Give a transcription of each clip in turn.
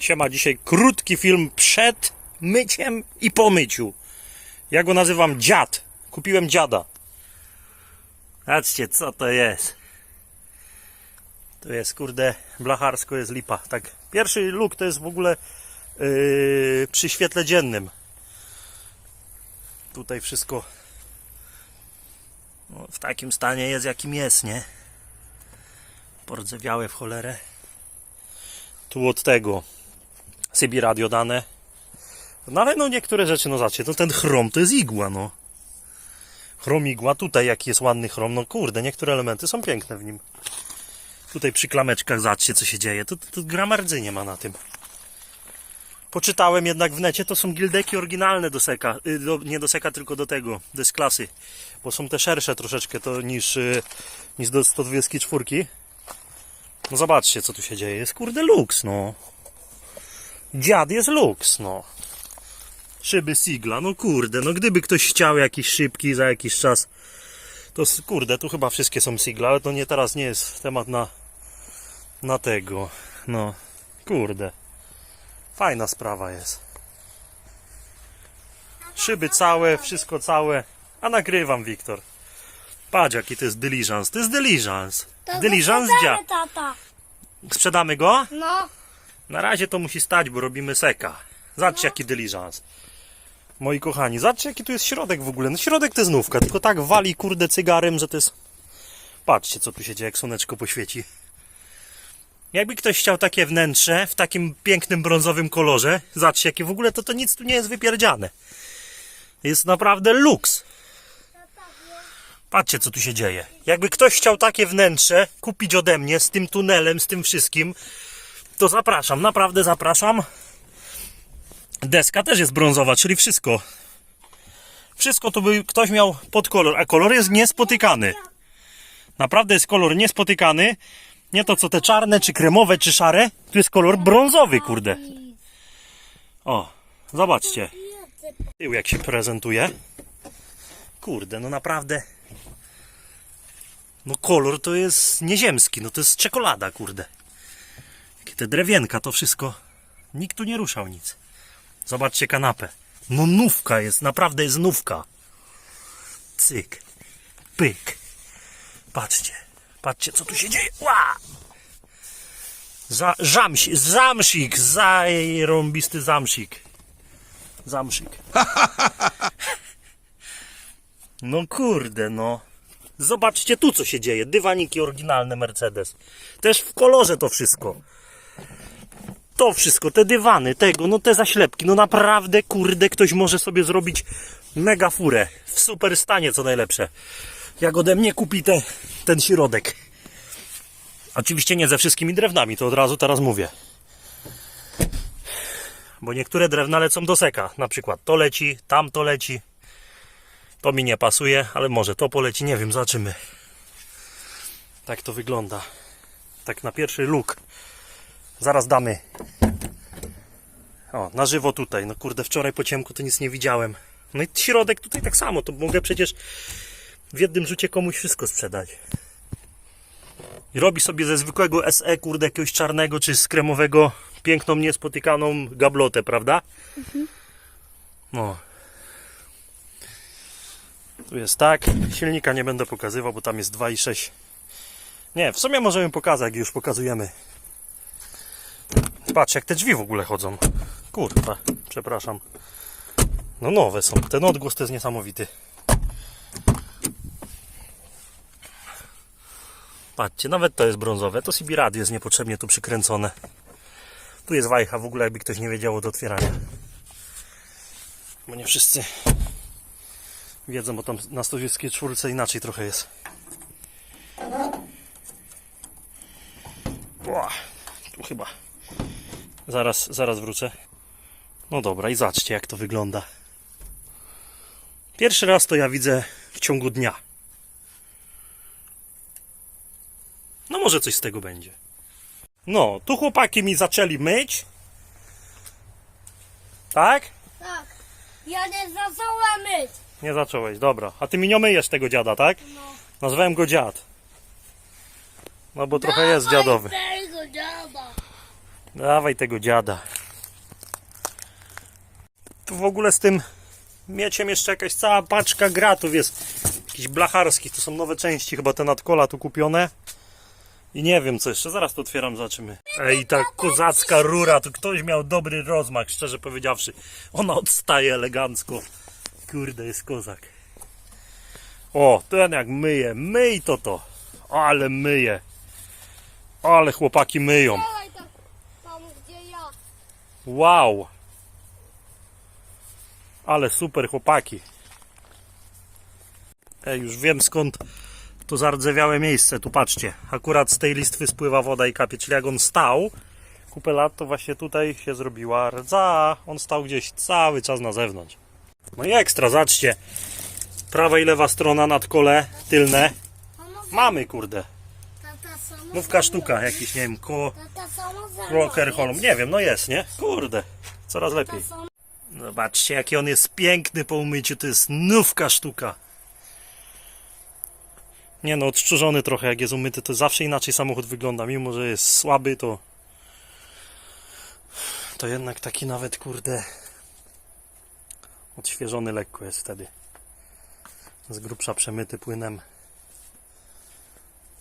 Siema, dzisiaj krótki film przed myciem i po myciu. Ja go nazywam dziad. Kupiłem dziada. Patrzcie, co to jest. To jest, kurde, blacharsko jest lipa. Tak, pierwszy luk to jest w ogóle yy, przy świetle dziennym. Tutaj wszystko no, w takim stanie jest, jakim jest, nie? Pordzewiałe w cholerę. Tu od tego Sybi radio dane. No ale no niektóre rzeczy, no zobaczcie, to ten chrom to jest igła, no. Chrom igła, tutaj jaki jest ładny chrom, no kurde, niektóre elementy są piękne w nim. Tutaj przy klameczkach zobaczcie co się dzieje, to, to, to nie ma na tym. Poczytałem jednak w necie, to są gildeki oryginalne do seka, y, do, nie do seka, tylko do tego, do S-klasy. Bo są te szersze troszeczkę to niż, y, niż do 124. No zobaczcie co tu się dzieje, jest kurde luks, no. Dziad jest luks, no. Szyby Sigla, no kurde, no gdyby ktoś chciał jakiś szybki za jakiś czas, to kurde, tu chyba wszystkie są Sigla, ale to nie teraz nie jest temat na, na tego, no, kurde. Fajna sprawa jest. Szyby całe, wszystko całe, a nagrywam, Wiktor. Patrz jaki to jest dyliżans, to jest dyliżans. Dyliżans dzia. tata. Sprzedamy go? No, Na razie to musi stać, bo robimy seka. Zobaczcie jaki dyliżans. Moi kochani, zobaczcie jaki tu jest środek w ogóle. No środek to jest nówka, tylko tak wali kurde cygarem, że to jest... Patrzcie co tu się dzieje, jak słoneczko poświeci. Jakby ktoś chciał takie wnętrze w takim pięknym brązowym kolorze, zobaczcie jakie w ogóle to, to nic tu nie jest wypierdziane. Jest naprawdę luks. Patrzcie co tu się dzieje. Jakby ktoś chciał takie wnętrze kupić ode mnie z tym tunelem, z tym wszystkim, to zapraszam, naprawdę zapraszam. Deska też jest brązowa, czyli wszystko. Wszystko to by ktoś miał pod kolor, a kolor jest niespotykany. Naprawdę jest kolor niespotykany. Nie to co te czarne, czy kremowe, czy szare. Tu jest kolor brązowy, kurde. O, zobaczcie. Tył jak się prezentuje. Kurde, no naprawdę. No kolor to jest nieziemski, no to jest czekolada, kurde. Te drewienka, to wszystko. Nikt tu nie ruszał nic. Zobaczcie kanapę. No nówka jest, naprawdę jest nówka. Cyk. Pyk. Patrzcie. Patrzcie, co tu się dzieje. Ła! Za, żamsi, zamszik, zajrąbisty zamszik. Zamszik. No kurde, no. Zobaczcie tu, co się dzieje. Dywaniki oryginalne Mercedes. Też w kolorze to wszystko. To wszystko, te dywany, tego, no te zaślepki. No naprawdę, kurde, ktoś może sobie zrobić mega furę. W super stanie, co najlepsze. Jak ode mnie kupi te, ten środek. Oczywiście nie ze wszystkimi drewnami, to od razu teraz mówię. Bo niektóre drewna lecą do seka. Na przykład to leci, tam to leci. To mi nie pasuje, ale może to poleci, nie wiem, zobaczymy. Tak to wygląda. Tak na pierwszy luk. Zaraz damy. O, na żywo tutaj. No kurde, wczoraj po ciemku to nic nie widziałem. No i środek tutaj tak samo, to mogę przecież w jednym rzucie komuś wszystko sprzedać. I robi sobie ze zwykłego SE, kurde, jakiegoś czarnego czy z kremowego piękną, niespotykaną gablotę, prawda? No. Tu jest tak. Silnika nie będę pokazywał, bo tam jest 2,6. Nie, w sumie możemy pokazać, już pokazujemy. Patrz, jak te drzwi w ogóle chodzą. Kurwa, przepraszam. No nowe są. Ten odgłos to jest niesamowity. Patrzcie, nawet to jest brązowe. To radio jest niepotrzebnie tu przykręcone. Tu jest wajcha w ogóle, jakby ktoś nie wiedział do otwierania. Bo nie wszyscy wiedzą, bo tam na 124 inaczej trochę jest. Ła, tu chyba. Zaraz, zaraz wrócę. No dobra, i zobaczcie jak to wygląda. Pierwszy raz to ja widzę w ciągu dnia. No może coś z tego będzie. No, tu chłopaki mi zaczęli myć. Tak? tak. Ja nie zacząłem myć. Nie zacząłeś, dobra. A ty mi nie myjesz tego dziada, tak? No. Nazwałem go dziad. No bo trochę jest dziadowy. Tego dziada. Dawaj tego dziada. Tu w ogóle z tym mieciem jeszcze jakaś cała paczka gratów jest. Jakichś blacharskich. To są nowe części, chyba te nadkola tu kupione. I nie wiem co jeszcze, zaraz to otwieram, zobaczymy. Ej, ta kozacka rura, to ktoś miał dobry rozmach, szczerze powiedziawszy. Ona odstaje elegancko. Kurde, jest kozak. O, ten jak myje, myj to to. Ale myje. Ale chłopaki myją. Dawaj tam, tam gdzie ja. Wow. Ale super chłopaki. Ej, już wiem skąd to zardzewiałe miejsce. Tu patrzcie. Akurat z tej listwy spływa woda i kapie. Czyli jak on stał kupę lat, to właśnie tutaj się zrobiła rdza. On stał gdzieś cały czas na zewnątrz. No i ekstra, zobaczcie. Prawa i lewa strona nad kole tylne. Mamy, kurde. Nówka sztuka, jakiś, nie wiem, ko... Tata samo ze mną Rocker jest. Holm. Nie wiem, no jest, nie? Kurde. Coraz lepiej. Zobaczcie, jaki on jest piękny po umyciu. To jest nówka sztuka. Nie no, odszczurzony trochę jak jest umyty, to zawsze inaczej samochód wygląda. Mimo, że jest słaby, to to jednak taki nawet, kurde odświeżony lekko jest wtedy. Z grubsza przemyty płynem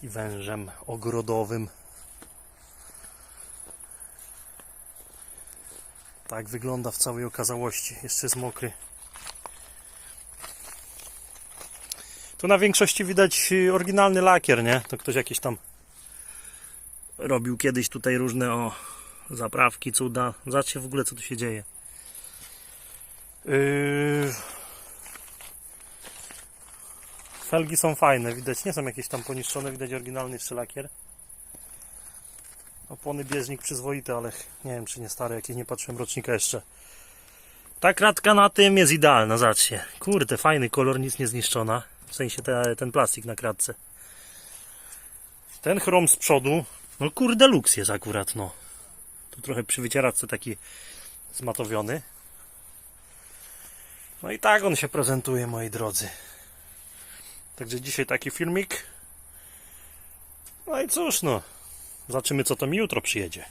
i wężem ogrodowym. Tak wygląda w całej okazałości. Jeszcze jest mokry. Tu na większości widać y, oryginalny lakier, nie? To ktoś jakiś tam robił kiedyś tutaj różne o zaprawki, cuda. Zobaczcie w ogóle co tu się dzieje. Yy... Felgi są fajne, widać, nie są jakieś tam poniszczone, widać oryginalny jeszcze lakier. Opony bieżnik przyzwoite, ale nie wiem czy nie stare, jakieś nie patrzyłem rocznika jeszcze. Ta kratka na tym jest idealna, zobaczcie. Kurde, fajny kolor, nic nie zniszczona. W sensie te, ten plastik na kratce. Ten chrom z przodu, no kurde luks jest akurat, no. Tu trochę przy wycieraczce taki zmatowiony. No i tak on się prezentuje, moi drodzy. Także dzisiaj taki filmik. No i cóż, no. Zobaczymy, co to mi jutro przyjedzie.